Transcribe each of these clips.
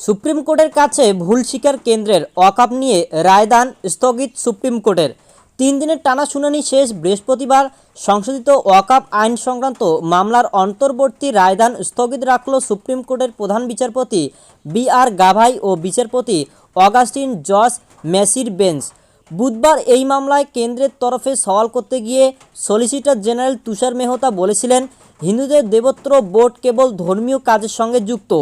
Supreme কোর্টের কাছে ভুল স্বীকার কেন্দ্রের অকাপ নিয়ে রায়দান স্থগিত সুপ্রিম কোর্টের। তিন দিনের টানা শুনানি শেষ বৃহস্পতিবার সংশোধিত ওয়াকাপ আইন সংক্রান্ত মামলার অন্তর্বর্তী রায়দান স্থগিত রাখল সুপ্রিম কোর্টের প্রধান বিচারপতি বি আর গাভাই ও বিচারপতি অগাস্টিন জস মেসির বেঞ্চ বুধবার এই মামলায় কেন্দ্রের তরফে সওয়াল করতে গিয়ে সলিসিটর জেনারেল তুষার মেহতা বলেছিলেন, হিন্দুদের দেবত্র বোর্ড কেবল ধর্মীয় কাজের সঙ্গে যুক্ত।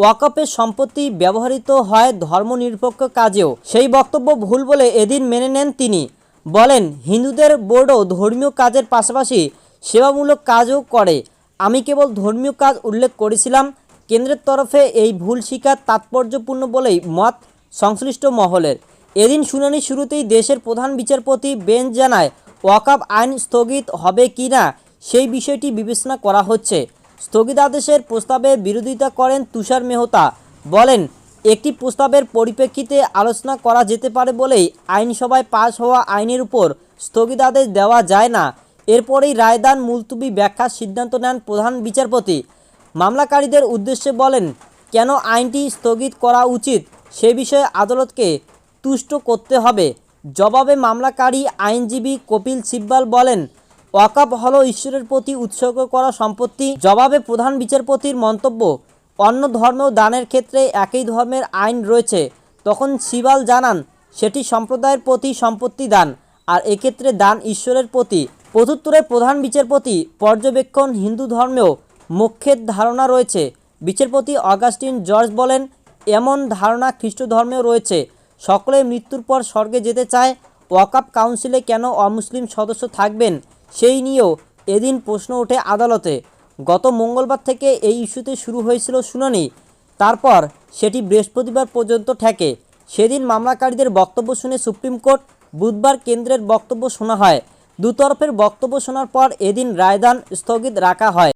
ওয়াকফের সম্পত্তি ব্যবহৃত হয় ধর্মনিরপেক্ষ কাজেও। সেই বক্তব্য ভুল বলে এদিন মেনে নেন তিনি। বলেন, হিন্দুদের বোর্ডও ধর্মীয় কাজের পাশাপাশি সেবামূলক কাজও করে। আমি কেবল ধর্মীয় কাজ উল্লেখ করেছিলাম। কেন্দ্রের তরফে এই ভুল শিকার তাৎপর্যপূর্ণ বলেই মত সংশ্লিষ্ট মহলের। এদিন শুনানি শুরুতেই দেশের প্রধান বিচারপতি বেঞ্চ জানায় ওয়াকফ আইন স্থগিত হবে কি না, সেই বিষয়টি বিবেচনা করা হচ্ছে। স্থগিতাদেশের প্রস্তাবে বিরোধিতা করেন তুষার মেহতা। বলেন, একটি প্রস্তাবের পরিপ্রেক্ষিতে আলোচনা করা যেতে পারে বলেই আইনসভায় পাশ হওয়া আইনের উপর স্থগিতাদেশ দেওয়া যায় না। এরপরেই রায়দান মুলতুবি ব্যাখ্যার সিদ্ধান্ত নেন প্রধান বিচারপতি। মামলাকারীদের উদ্দেশ্যে বলেন, কেন আইনটি স্থগিত করা উচিত সে বিষয়ে আদালতকে তুষ্ট করতে হবে? জবাবে মামলাকারী আইনজীবী কপিল সিব্বাল বলেন ওয়াকাপ হলো ঈশ্বরের প্রতি উৎসর্গ করা সম্পত্তি। জবাবে প্রধান বিচারপতির মন্তব্য, অন্য ধর্ম দানের ক্ষেত্রে একই ধর্মের আইন রয়েছে। তখন শিবাল জানান, সেটি সম্প্রদায়ের প্রতি সম্পত্তি দান, আর এক্ষেত্রে দান ঈশ্বরের প্রতি। প্রত্যুত্তরে প্রধান বিচারপতি, পর্যবেক্ষণ হিন্দু ধর্মেও মোক্ষের ধারণা রয়েছে। বিচারপতি অগাস্টিন জর্জ বলেন, এমন ধারণা খ্রিস্ট ধর্মেও রয়েছে। সকলে মৃত্যুর পর স্বর্গে যেতে চায় ওয়াকাপ কাউন্সিলে কেন অমুসলিম সদস্য থাকবেন? সেই নিয়েও এদিন প্রশ্ন ওঠে আদালতে। গত মঙ্গলবার থেকে এই ইস্যুতে শুরু হয়েছিল শুনানি। তারপর সেটি বৃহস্পতিবার পর্যন্ত ঠেকে। সেদিন মামলাকারীদের বক্তব্য শুনে সুপ্রিম কোর্ট বুধবার কেন্দ্রের বক্তব্য শোনা হয়। দুতরফের বক্তব্য শোনার পর এদিন রায়দান স্থগিত রাখা হয়।